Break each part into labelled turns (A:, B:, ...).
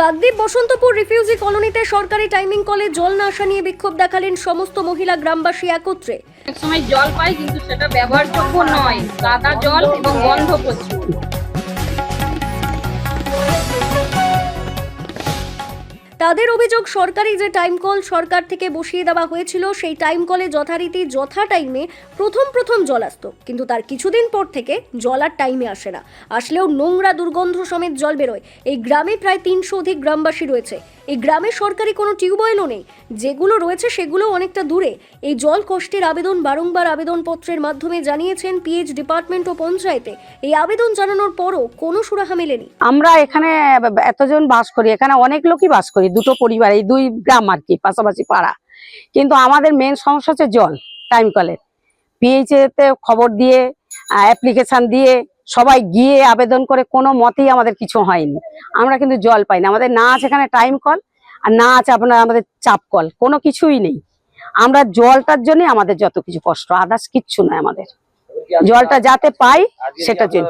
A: Kakdwip Basantapur refugee কলোনিতে সরকারি timing কলে জল না আসা নিয়ে বিক্ষোভ দেখালেন সমস্ত মহিলা গ্রামবাসী একত্রে।
B: সময় জল পাই, কিন্তু সেটা ব্যবহারযোগ্য নয়। কাদা জল এবং গন্ধ প্রচুর।
A: তাদের অভিযোগ, সরকারি যে টাইম কল সরকার থেকে বসিয়ে দেওয়া হয়েছিল, সেই টাইম কলে যথারীতি যথা টাইমে প্রথম প্রথম জল আসত। কিন্তু তার কিছুদিন পর থেকে জল আর টাইমে আসে না। আসলেও নোংরা দুর্গন্ধ সমেত জল বেরোয়। এই গ্রামে প্রায় তিনশো অধিক গ্রামবাসী রয়েছে। এই গ্রামে সরকারি কোনো টিউবওয়েলও নেই। যেগুলো রয়েছে সেগুলো অনেকটা দূরে। এই জল কষ্টের আবেদন বারংবার আবেদনপত্রের মাধ্যমে জানিয়েছেন পিএইচ ডিপার্টমেন্ট ও পঞ্চায়েতে। এই আবেদন জানানোর পরও কোনো সুরাহা মেলেনি।
C: আমরা এখানে এতজন বাস করি, এখানে অনেক লোকই বাস করি, দুটো পরিবার, এই দুই গ্রাম আর কি, পাশাপাশি পাড়া। কিন্তু আমাদের মেন সমস্যা হচ্ছে জল টাইম কলের। পিএইচ তে খবর দিয়ে অ্যাপ্লিকেশন দিয়ে সবাই গিয়ে আবেদন করে কোনো মতেই আমাদের কিছু হয়নি। আমরা কিন্তু জল পাই না আমাদের না আছে এখানে টাইম কল আর না আছে আপনার আমাদের চাপ কল কোনো কিছুই নেই। আমরা জলটার জন্য আমাদের যত কিছু কষ্ট আদার্স কিচ্ছু নয় আমাদের। জলটা যাতে পাই সেটার জন্য।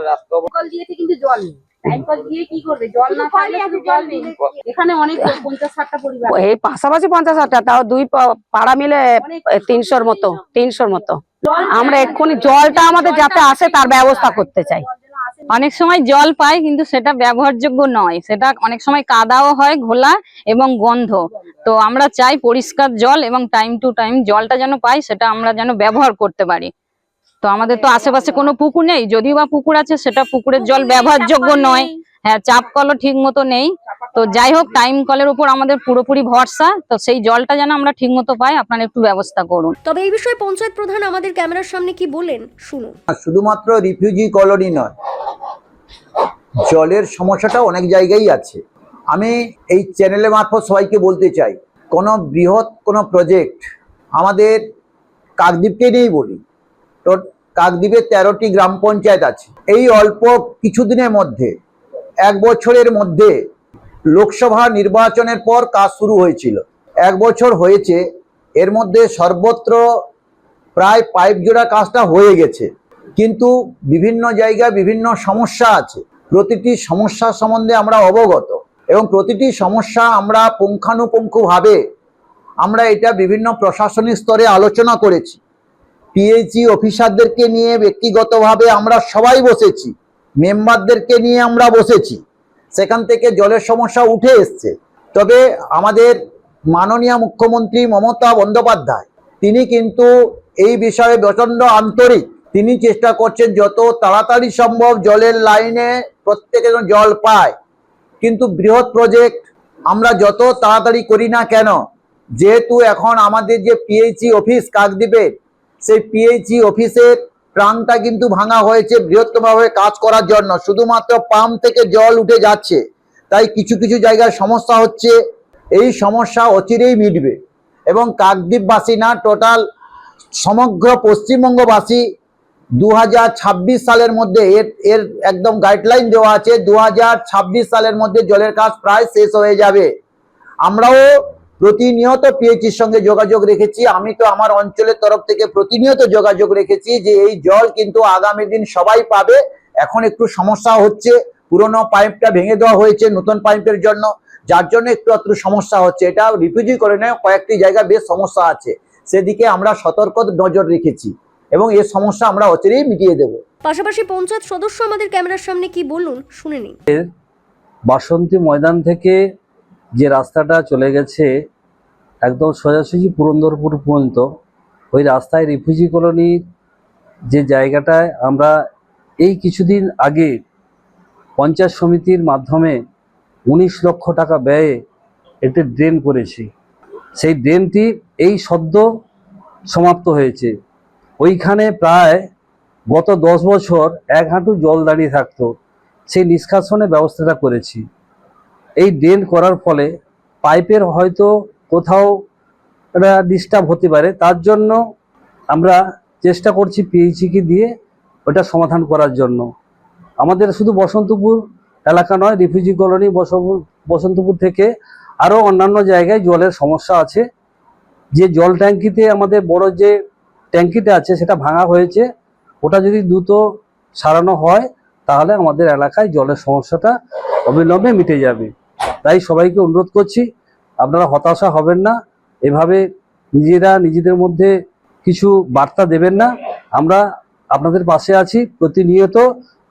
B: কল দিয়েছে কিন্তু জল নেই। টাইম কল দিয়ে কি করবে? জল না পাইলে শুধু জল নেই। এখানে অনেক পঞ্চাশ ষাটটা
C: এই পাশাপাশি পঞ্চাশ হাজার তাও দুই পা- পাড়া মিলে তিনশোর মতো তিনশোর মতো। আমরা এক্ষুনি জলটা আমাদের যাতে আসে তার ব্যবস্থা করতে চাই।
B: অনেক সময় জল পাই কিন্তু সেটা ব্যবহারযোগ্য নয়। সেটা অনেক সময় কাদাও হয় ঘোলা এবং গন্ধ। তো আমরা চাই পরিষ্কার জল এবং টাইম টু টাইম জলটা যেন পাই সেটা আমরা যেন ব্যবহার করতে পারি। তো আমাদের তো আশেপাশে কোনো পুকুর নেই। যদিও বা পুকুর আছে সেটা পুকুরের জল ব্যবহারযোগ্য নয়। হ্যাঁ চাপ কলও ঠিক মতো নেই। তো যাই হোক টাইম কলের উপর আমাদের পুরোপুরি ভরসা। তো সেই জলটা যেন আমরা ঠিক মতো পাই আপনারা একটু ব্যবস্থা করুন।
A: তবে এই বিষয়ে পঞ্চায়েত প্রধান আমাদের ক্যামেরার সামনে কি বললেন? শুনুন।
D: আর শুধুমাত্র রিফিউজি কলোনি নয় জলের সমস্যাটা অনেক জায়গায় আছে। আমি এই চ্যানেলের মারফত সবাইকে বলতে চাই কোনো বৃহৎ কোনো প্রজেক্ট আমাদের কাকদ্বীপকে নিয়েই বলি। তো কাকদ্বীপে তেরোটি গ্রাম পঞ্চায়েত আছে। এই অল্প কিছুদিনের মধ্যে এক বছরের মধ্যে লোকসভা নির্বাচনের পর কাজ শুরু হয়েছিল। এক বছর হয়েছে, এর মধ্যে সর্বত্র প্রায় পাইপ জোড়া কাজটা হয়ে গেছে। কিন্তু বিভিন্ন জায়গায় বিভিন্ন সমস্যা আছে। প্রতিটি সমস্যা সম্বন্ধে আমরা অবগত এবং প্রতিটি সমস্যা আমরা পুঙ্খানুপুঙ্খভাবে আমরা এটা বিভিন্ন প্রশাসনিক স্তরে আলোচনা করেছি। পিএইচই অফিসারদেরকে নিয়ে ব্যক্তিগতভাবে আমরা সবাই বসেছি। মেম্বারদেরকে নিয়ে আমরা বসেছি। সেখান থেকে জলের সমস্যা উঠে এসছে। তবে আমাদের মাননীয় মুখ্যমন্ত্রী মমতা বন্দ্যোপাধ্যায়, তিনি কিন্তু এই বিষয়ে প্রচণ্ড আন্তরিক। তিনি চেষ্টা করছেন যত তাড়াতাড়ি সম্ভব জলের লাইনে প্রত্যেকে জল পায়। কিন্তু বৃহৎ প্রজেক্ট আমরা যত তাড়াতাড়ি করি না কেন, যেহেতু এখন আমাদের যে পিএইচই অফিস কাকদ্বীপের, সেই পিএইচই অফিসের প্রাণটা কিন্তু ভাঙা হয়েছে, বৃহত্তমভাবে কাজ করার জন্য। শুধুমাত্র পাম্প থেকে জল উঠে যাচ্ছে। তাই কিছু কিছু জায়গায় সমস্যা হচ্ছে। এই সমস্যা অচিরেই মিটবে। এবং কাকদ্বীপবাসী না, টোটাল সমগ্র পশ্চিমবঙ্গবাসী দু হাজার ছাব্বিশ সালের মধ্যে এর এর একদম গাইডলাইন দেওয়া আছে দু হাজার ছাব্বিশ সালের মধ্যে জলের কাজ প্রায় শেষ হয়ে যাবে। আমরাও প্রতিনিয়ত পিএইচির সঙ্গে যোগাযোগ রেখেছি। আমি তো আমার অঞ্চলের তরফ থেকে প্রতিনিয়ত যোগাযোগ রেখেছি যে এই জল কিন্তু আগামী দিন সবাই পাবে। এখন একটু সমস্যা হচ্ছে পুরনো পাইপটা ভেঙে দেওয়া হয়েছে নতুন পাইপের জন্য। যার জন্য একটু একটু সমস্যা হচ্ছে। এটা রিফিউজি করে নেয় কয়েকটি জায়গা বেশ সমস্যা আছে। সেদিকে আমরা সতর্ক নজর রেখেছি এবং এই সমস্যা আমরা অচিরেই মিটিয়ে দেবো।
A: পাশাপাশি পঞ্চায়েত সদস্য আমাদের ক্যামেরার সামনে কি বলুন? শুনে নিন।
E: বাসন্তী ময়দান থেকে যে রাস্তাটা চলে গেছে একদম সোজাসুজি পুরন্দরপুর পর্যন্ত, ওই রাস্তায় রিফিউজি কলোনির যে জায়গাটায় আমরা এই কিছুদিন আগে পঞ্চায়েত সমিতির মাধ্যমে উনিশ লক্ষ টাকা ব্যয়ে একটি ড্রেন করেছি। সেই ড্রেনটি এই সদ্য সমাপ্ত হয়েছে। ওইখানে প্রায় গত দশ বছর এক হাঁটু জল দাঁড়িয়ে থাকতো। সেই নিষ্কাশনের ব্যবস্থাটা করেছি। এই ড্রেন করার ফলে পাইপের হয়তো কোথাও একটা ডিস্টার্ব হতে পারে। তার জন্য আমরা চেষ্টা করছি পিএইচিকে দিয়ে ওটা সমাধান করার জন্য। আমাদের শুধু বসন্তপুর এলাকা নয় রিফিউজি কলোনি বসন্ত- বসন্তপুর থেকে আরও অন্যান্য জায়গায় জলের সমস্যা আছে। যে জল ট্যাঙ্কিতে আমাদের বড় যে ট্যাঙ্কিটা আছে, সেটা ভাঙা হয়েছে, ওটা যদি দ্রুত সারানো হয়, তাহলে আমাদের এলাকায় জলের সমস্যাটা অবিলম্বে মিটে যাবে। তাই সবাইকে অনুরোধ করছি, আপনারা হতাশা হবেন না। এভাবে নিজেরা নিজেদের মধ্যে কিছু বার্তা দেবেন না। আমরা আপনাদের পাশে আছি প্রতিনিয়ত।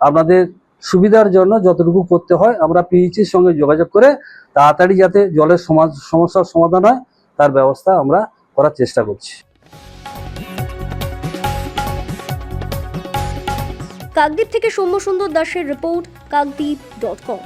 E: আপনাদের সুবিধার জন্য যতটুকু করতে হয়, আমরা পিএইচির সঙ্গে যোগাযোগ করে তাড়াতাড়ি যাতে জলের সমাজ সমস্যার সমাধান হয়, তার ব্যবস্থা আমরা করার চেষ্টা করছি।
A: কাকদ্বীপ থেকে সৌম্য সুন্দর দাসের রিপোর্ট, কাকদ্বীপ ডট কম।